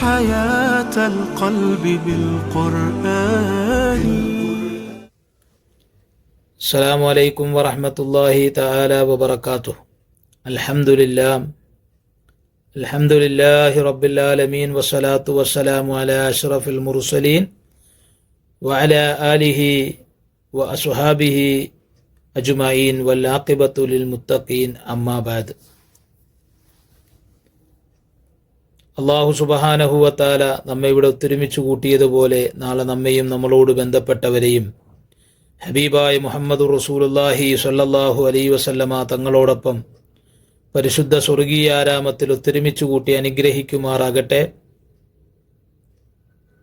حياة القلب بالقرآن. السلام عليكم ورحمة الله تعالى وبركاته. الحمد لله. الحمد لله رب العالمين والصلاة والسلام على أشرف المرسلين وعلى آله وأصحابه أجمعين والعاقبة للمتقين. أما بعد. അള്ളാഹു സുബഹാനഹുവത്താല നമ്മെ ഇവിടെ ഒത്തൊരുമിച്ച് കൂട്ടിയതുപോലെ നാളെ നമ്മയും നമ്മളോട് ബന്ധപ്പെട്ടവരെയും ഹബീബായ് മുഹമ്മദ് റസൂലുല്ലാഹി സല്ലാഹു അലൈ വസല്ലമ തങ്ങളോടൊപ്പം പരിശുദ്ധ സ്വർഗീയാരാമത്തിൽ ഒത്തൊരുമിച്ച് കൂട്ടി അനുഗ്രഹിക്കുമാറാകട്ടെ.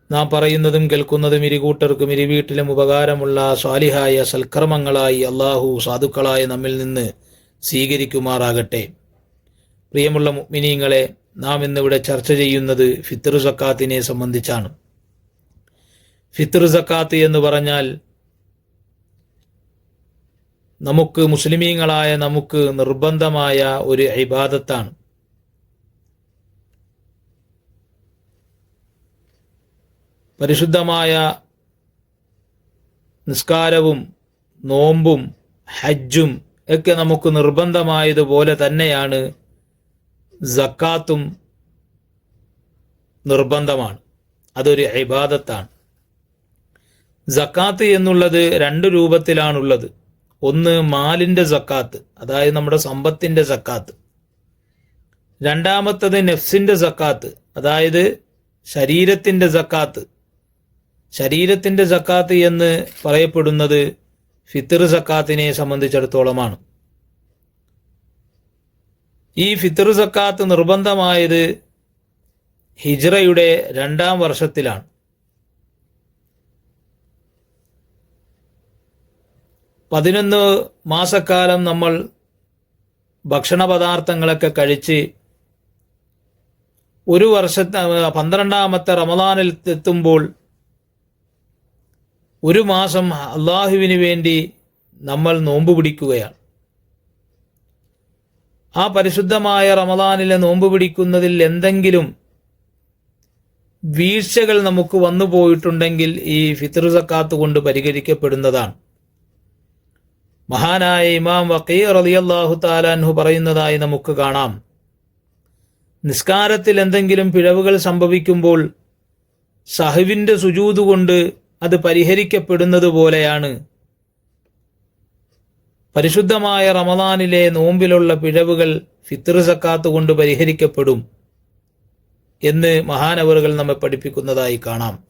നാം പറയുന്നതും കേൾക്കുന്നതും ഇരുകൂട്ടർക്കും ഇരുവീട്ടിലും ഉപകാരമുള്ള സ്വാലിഹായ സൽക്കർമ്മങ്ങളായി അള്ളാഹു സാധുക്കളായ നമ്മിൽ നിന്ന് സ്വീകരിക്കുമാറാകട്ടെ. പ്രിയമുള്ള മുഅ്മിനീങ്ങളെ നാം ഇന്നിവിടെ ചർച്ച ചെയ്യുന്നത് ഫിത്തർ സക്കാത്തിനെ സംബന്ധിച്ചാണ്. ഫിത്തർ സക്കാത്ത് എന്ന് പറഞ്ഞാൽ നമുക്ക് മുസ്ലിമീങ്ങളായ നമുക്ക് നിർബന്ധമായ ഒരു ഇബാദത്താണ്. പരിശുദ്ധമായ നിസ്കാരവും നോമ്പും ഹജ്ജും ഒക്കെ നമുക്ക് നിർബന്ധമായതുപോലെ തന്നെയാണ് സക്കാത്തും നിർബന്ധമാണ്. അതൊരു ഇബാദത്താണ്. സക്കാത്ത് എന്നുള്ളത് രണ്ട് രൂപത്തിലാണുള്ളത്. ഒന്ന് മാലിന്റെ സക്കാത്ത് അതായത് നമ്മുടെ സമ്പത്തിന്റെ സക്കാത്ത്. രണ്ടാമത്തത് നെഫ്സിന്റെ സക്കാത്ത് അതായത് ശരീരത്തിന്റെ സക്കാത്ത്. ശരീരത്തിന്റെ സക്കാത്ത് എന്ന് പറയപ്പെടുന്നത് ഫിത്തർ സക്കാത്തിനെ സംബന്ധിച്ചിടത്തോളമാണ്. ഈ ഫിത്തർ സക്കാത്ത് നിർബന്ധമായത് ഹിജ്റയുടെ രണ്ടാം വർഷത്തിലാണ്. പതിനൊന്ന് മാസക്കാലം നമ്മൾ ഭക്ഷണ പദാർത്ഥങ്ങളൊക്കെ കഴിച്ച് ഒരു വർഷത്തെ പന്ത്രണ്ടാമത്തെ റമദാനിൽ എത്തുമ്പോൾ ഒരു മാസം അള്ളാഹുവിന് വേണ്ടി നമ്മൾ നോമ്പ് പിടിക്കുകയാണ്. ആ പരിശുദ്ധമായ റമദാനിലെ നോമ്പ് പിടിക്കുന്നതിൽ എന്തെങ്കിലും വീഴ്ചകൾ നമുക്ക് വന്നു പോയിട്ടുണ്ടെങ്കിൽ ഈ ഫിത്ർ സക്കാത്ത് കൊണ്ട് പരിഹരിക്കപ്പെടുന്നതാണ്. മഹാനായ ഇമാം വക്കീർ റളിയല്ലാഹു താലാൻഹു പറയുന്നതായി നമുക്ക് കാണാം. നിസ്കാരത്തിൽ എന്തെങ്കിലും പിഴവുകൾ സംഭവിക്കുമ്പോൾ സഹുവിന്റെ സുജൂത് കൊണ്ട് അത് പരിഹരിക്കപ്പെടുന്നത് പോലെയാണ് പരിശുദ്ധമായ റമദാനിലെ നോമ്പിലുള്ള പിഴവുകൾ ഫിത്ർ സക്കാത്ത് കൊണ്ട് പരിഹരിക്കപ്പെടും എന്ന് മഹാനവറുകൾ നമ്മെ പഠിപ്പിക്കുന്നതായി കാണാം.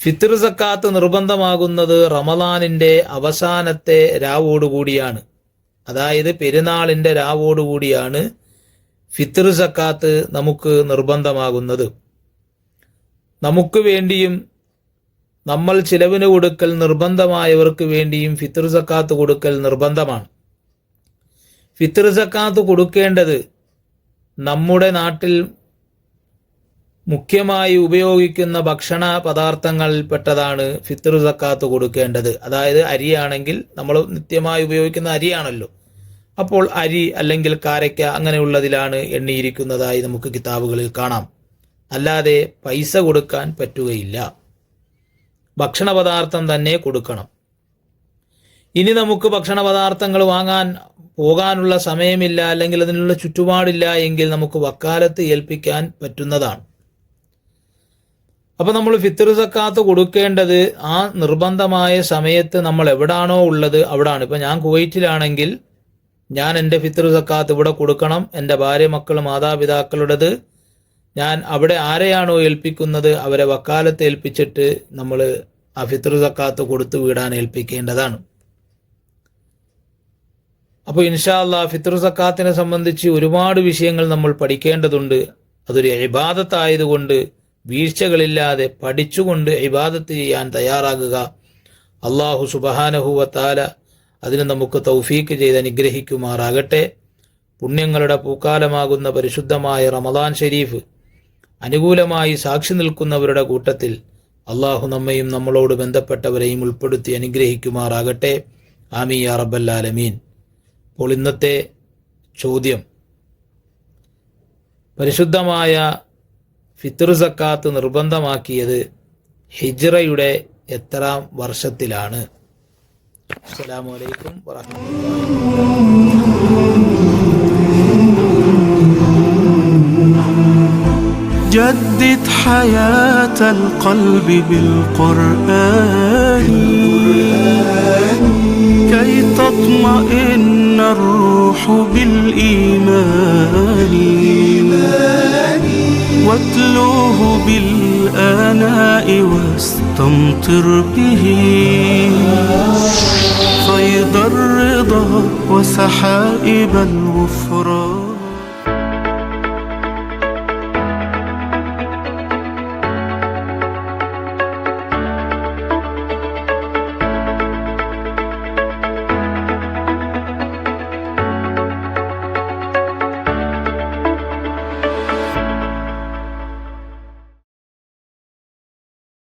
ഫിത്ർ സക്കാത്ത് നിർബന്ധമാകുന്നത് റമദാനിന്റെ അവസാനത്തെ രാവോടുകൂടിയാണ്. അതായത് പെരുന്നാളിന്റെ രാവോടുകൂടിയാണ് ഫിത്ർ സക്കാത്ത് നമുക്ക് നിർബന്ധമാകുന്നത്. നമുക്ക് വേണ്ടിയും നമ്മൾ ചിലവിന് കൊടുക്കൽ നിർബന്ധമായവർക്ക് വേണ്ടിയും ഫിത്ർ സക്കാത്ത് കൊടുക്കൽ നിർബന്ധമാണ്. ഫിത്ർ സക്കാത്ത് കൊടുക്കേണ്ടത് നമ്മുടെ നാട്ടിൽ മുഖ്യമായി ഉപയോഗിക്കുന്ന ഭക്ഷണ പദാർത്ഥങ്ങളിൽപ്പെട്ടതാണ് ഫിത്ർ സക്കാത്ത് കൊടുക്കേണ്ടത്. അതായത് അരിയാണെങ്കിൽ നമ്മൾ നിത്യമായി ഉപയോഗിക്കുന്ന അരിയാണല്ലോ. അപ്പോൾ അരി അല്ലെങ്കിൽ കാരയ്ക്ക അങ്ങനെയുള്ളതിലാണ് എണ്ണിയിരിക്കുന്നതായി നമുക്ക് കിതാബുകളിൽ കാണാം. അല്ലാതെ പൈസ കൊടുക്കാൻ പറ്റുകയില്ല. ഭക്ഷണ പദാർത്ഥം തന്നെ കൊടുക്കണം. ഇനി നമുക്ക് ഭക്ഷണ പദാർത്ഥങ്ങൾ വാങ്ങാൻ പോകാനുള്ള സമയമില്ല അല്ലെങ്കിൽ അതിനുള്ള ചുറ്റുപാടില്ല എങ്കിൽ നമുക്ക് വക്കാലത്ത് ഏൽപ്പിക്കാൻ പറ്റുന്നതാണ്. അപ്പോൾ നമ്മൾ ഫിത്തർ സക്കാത്ത് കൊടുക്കേണ്ടത് ആ നിർബന്ധമായ സമയത്ത് നമ്മൾ എവിടാണോ ഉള്ളത് അവിടാണ്. ഇപ്പൊ ഞാൻ കുവൈറ്റിലാണെങ്കിൽ ഞാൻ എന്റെ ഫിത്തർ സക്കാത്ത് ഇവിടെ കൊടുക്കണം. എന്റെ ഭാര്യ മക്കൾ മാതാപിതാക്കളുടേത് ഞാൻ അവിടെ ആരെയാണോ ഏൽപ്പിക്കുന്നത് അവരെ വക്കാലത്ത് ഏൽപ്പിച്ചിട്ട് നമ്മൾ ആ സക്കാത്ത് കൊടുത്തു വിടാൻ ഏൽപ്പിക്കേണ്ടതാണ്. അപ്പോൾ ഇൻഷാ അല്ലാ ഫിത്ർ സക്കാത്തിനെ സംബന്ധിച്ച് ഒരുപാട് വിഷയങ്ങൾ നമ്മൾ പഠിക്കേണ്ടതുണ്ട്. അതൊരു ഇബാദത്തായതുകൊണ്ട് വീഴ്ചകളില്ലാതെ പഠിച്ചുകൊണ്ട് ഇബാദത്ത് ചെയ്യാൻ തയ്യാറാകുക. അള്ളാഹു സുബഹാനഹുവത്താല അതിന് നമുക്ക് തൗഫീക്ക് ചെയ്ത് അനുഗ്രഹിക്കുമാറാകട്ടെ. പുണ്യങ്ങളുടെ പൂക്കാലമാകുന്ന പരിശുദ്ധമായ റമദാൻ ഷരീഫ് അനുകൂലമായി സാക്ഷി നിൽക്കുന്നവരുടെ കൂട്ടത്തിൽ അള്ളാഹു നമ്മയും നമ്മളോട് ബന്ധപ്പെട്ടവരെയും ഉൾപ്പെടുത്തി അനുഗ്രഹിക്കുമാറാകട്ടെ. ആമി യാ അപ്പോൾ ഇന്നത്തെ ചോദ്യം. പരിശുദ്ധമായ ഫിത്തർ സക്കാത്ത് നിർബന്ധമാക്കിയത് ഹിജ്റയുടെ എത്രാം വർഷത്തിലാണ്. അസ്സാം അലൈക്കും വറഹ്മത്തുള്ളാഹി جدد حياة القلب بالقرآن. كي تطمئن الروح بالإيمان. واتلوه بالآناء واستمطر به. فيض الرضا وسحائب الغفران